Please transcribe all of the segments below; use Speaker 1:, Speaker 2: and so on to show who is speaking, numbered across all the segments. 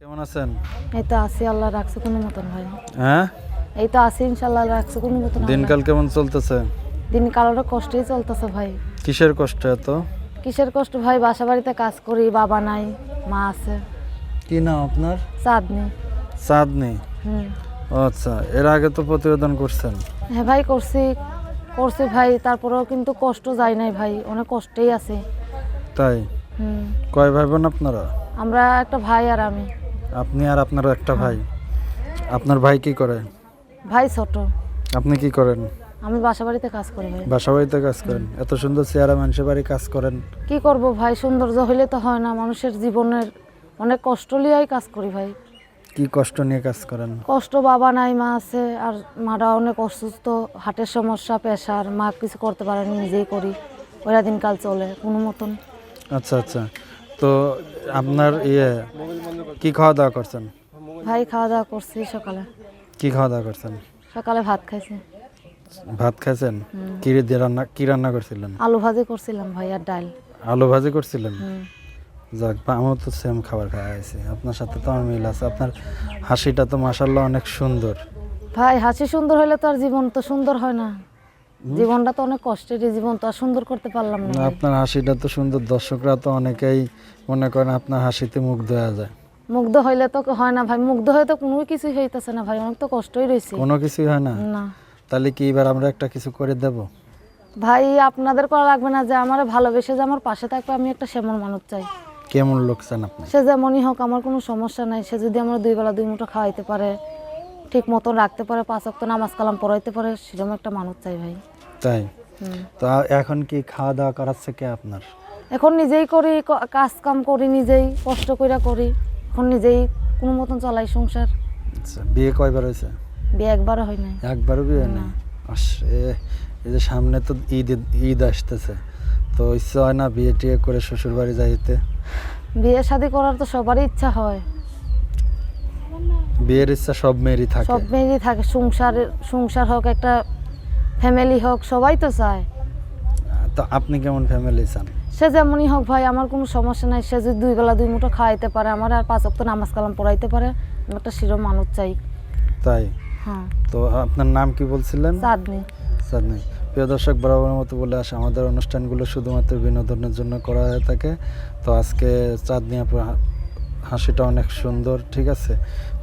Speaker 1: কেমন আছেন?
Speaker 2: এই তো আছি আল্লাহ রাখছে কোনো মতন ভাই।
Speaker 1: হ্যাঁ?
Speaker 2: এই তো আছি ইনশাল্লাহ রাখছে কোনো মতন
Speaker 1: দিনকাল কেমন চলতেছে?
Speaker 2: দিন কালোটা কষ্টই চলতেছে ভাই।
Speaker 1: কিসের কষ্ট এত?
Speaker 2: কিসের কষ্ট ভাই বাসা বাড়িতে কাজ করি বাবা নাই মা আছে।
Speaker 1: কি নাম আপনার?
Speaker 2: চাঁদনি
Speaker 1: চাঁদনি
Speaker 2: হুম।
Speaker 1: আচ্ছা এর আগে তো প্রতিবেদন করছেন?
Speaker 2: হ্যাঁ ভাই করছি। করছি ভাই তারপরেও কিন্তু কষ্ট যায় নাই ভাই অনেক কষ্টেই আছে।
Speaker 1: তাই?
Speaker 2: হুম।
Speaker 1: কয় ভাই বোন আপনারা?
Speaker 2: আমরা একটা ভাই আর আমি।
Speaker 1: আপনি আর আপনার একটা ভাই। আপনার ভাই কি করে?
Speaker 2: ভাই ছোট।
Speaker 1: আপনি কি করেন?
Speaker 2: আমি বাসা বাড়িতে কাজ করি ভাই।
Speaker 1: বাসা বাড়িতে কাজ করেন? এত সুন্দর চেহারা মানুষের বাড়ি কাজ করেন।
Speaker 2: কি করব ভাই? সৌন্দর্য হইলে তো হয় না। মানুষের জীবনের অনেক কষ্ট লিয়াই কাজ করি ভাই।
Speaker 1: কি কষ্ট নিয়ে কাজ করেন?
Speaker 2: কষ্ট বাবা নাই মা আছে আর মারা অনেক অসুস্থ। হাটের সমস্যা প্রেশার। মা কিছু করতে পারে না নিজেই করি। ওরা দিনকাল চলে কোনো মতন।
Speaker 1: আচ্ছা আচ্ছা। তো আপনার ইয়ে কি খাওয়া দাওয়া করছেন?
Speaker 2: ভাই খাওয়া দাওয়া করছি সকালে।
Speaker 1: কি খাওয়া দাওয়া করছেন?
Speaker 2: সকালে ভাত খাইছি।
Speaker 1: ভাত খাইছেন? কি দিয়ে রান্না কি রান্না করছিলেন?
Speaker 2: আলু ভাজি করছিলাম ভাই আর ডাল।
Speaker 1: আলু ভাজি করছিলেন? যাক বা আমিও তো সেম খাবার খাওয়া আছি আপনার সাথে তো আমার মিল আছে। আপনার হাসিটা তো মাসাল্লাহ অনেক সুন্দর।
Speaker 2: ভাই হাসি সুন্দর হলে তো আর জীবন তো সুন্দর হয় না। জীবনটা তো অনেক কষ্টের জীবন তো আর সুন্দর করতে পারলাম না।
Speaker 1: আপনার হাসিটা তো সুন্দর দর্শকরা তো অনেকেই মনে করেন আপনার হাসিতে মুখ দেওয়া যায়।
Speaker 2: মুগ্ধ হইলে তো হয় না ভাই মুগ্ধ হয়ে তো কোনো কিছুই হইতেছে না ভাই অনেক তো কষ্টই রয়েছে
Speaker 1: কোনো কিছুই হয় না?
Speaker 2: না।
Speaker 1: তাহলে কি এবার আমরা একটা কিছু করে দেব?
Speaker 2: ভাই আপনাদের করা লাগবে না যে আমার ভালোবেসে যে আমার পাশে থাকবে আমি একটা সেমন মানুষ চাই।
Speaker 1: কেমন লোক চান আপনি?
Speaker 2: সে যেমনই হোক আমার কোনো সমস্যা নাই সে যদি আমার দুই বেলা দুই মুঠো খাওয়াইতে পারে ঠিক মতন রাখতে পারে পাঁচ অক্ত নামাজ কালাম পড়াইতে পারে সেরকম একটা মানুষ চাই ভাই।
Speaker 1: তাই। তো এখন কি খাওয়া দাওয়া করাচ্ছে কে আপনার?
Speaker 2: এখন নিজেই করি কাজ কাম করি নিজেই কষ্ট কইরা করি। এখন নিজেই কোনো মতন চালাই সংসার।
Speaker 1: আচ্ছা বিয়ে কয়বার হয়েছে?
Speaker 2: বিয়ে একবারও হয় নাই।
Speaker 1: একবারও বিয়ে নেই? আসে এই যে সামনে তো ঈদ ঈদ আসতেছে। তো ইচ্ছা হয় না বিয়ে টিয়ে করে শ্বশুর বাড়ি যাইতে?
Speaker 2: বিয়ে শাদি করার তো সবারই ইচ্ছা হয়।
Speaker 1: বিয়ের ইচ্ছা সব মেয়েরই থাকে।
Speaker 2: সব মেয়েরই থাকে সংসার সংসার হোক একটা ফ্যামিলি হোক সবাই তো চায়।
Speaker 1: তো আপনি কেমন ফ্যামিলি চান?
Speaker 2: সে যেমনই হোক ভাই আমার কোনো সমস্যা নাই সে যদি দুই বেলা দুই মুঠো খাওয়াইতে পারে আমার আর পাঁচ অক্ত নামাজ কালাম পড়াইতে পারে আমি একটা শিরো মানুষ চাই।
Speaker 1: তাই?
Speaker 2: হ্যাঁ।
Speaker 1: তো আপনার নাম কি বলছিলেন?
Speaker 2: চাঁদনি
Speaker 1: চাঁদনি প্রিয় দর্শক বরাবরের মতো বলে আসে আমাদের অনুষ্ঠানগুলো শুধুমাত্র বিনোদনের জন্য করা হয়ে থাকে। তো আজকে চাঁদনি আপনার হাসিটা অনেক সুন্দর ঠিক আছে?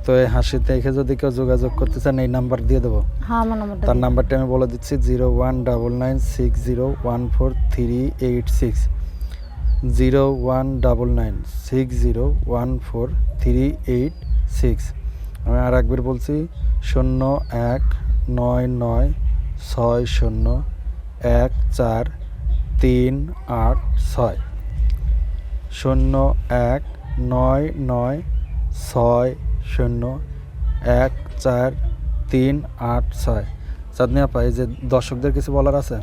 Speaker 1: তো এই হাসি দেখে যদি কেউ যোগাযোগ করতে চান এই নাম্বার দিয়ে দেবো।
Speaker 2: হ্যাঁ আমার নাম্বারটা
Speaker 1: তার। নাম্বারটা আমি বলে দিচ্ছি zero one double nine six zero one four three eight six. Zero one double nine six zero one four three eight six. আমি আর একবার বলছি শূন্য এক নয় নয় ছয় শূন্য এক চার তিন আট ছয়। শূন্য এক নয় নয় ছয় শূন্য এক চার তিন আট ছয়। চাঁদনি আপা এই যে দর্শকদের কিছু বলার আছে?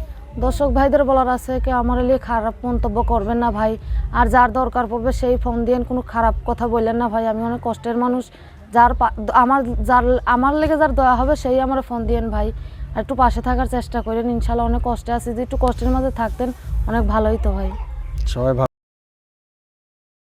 Speaker 2: দর্শক ভাইদের বলার আছে কি আমার লিয়ে খারাপ মন্তব্য করবেন না ভাই। আর যার দরকার পড়বে সেই ফোন দিয়ে কোনো খারাপ কথা বললেন না ভাই। আমি অনেক কষ্টের মানুষ। যার আমার যার আমার লেগে যার দয়া হবে সেই আমার ফোন দিয়েন ভাই। আর একটু পাশে থাকার চেষ্টা করেন ইনশাল্লাহ অনেক কষ্টে আছি। যদি একটু কষ্টের মাঝে থাকতেন অনেক ভালোই তো ভাই।
Speaker 1: সবাই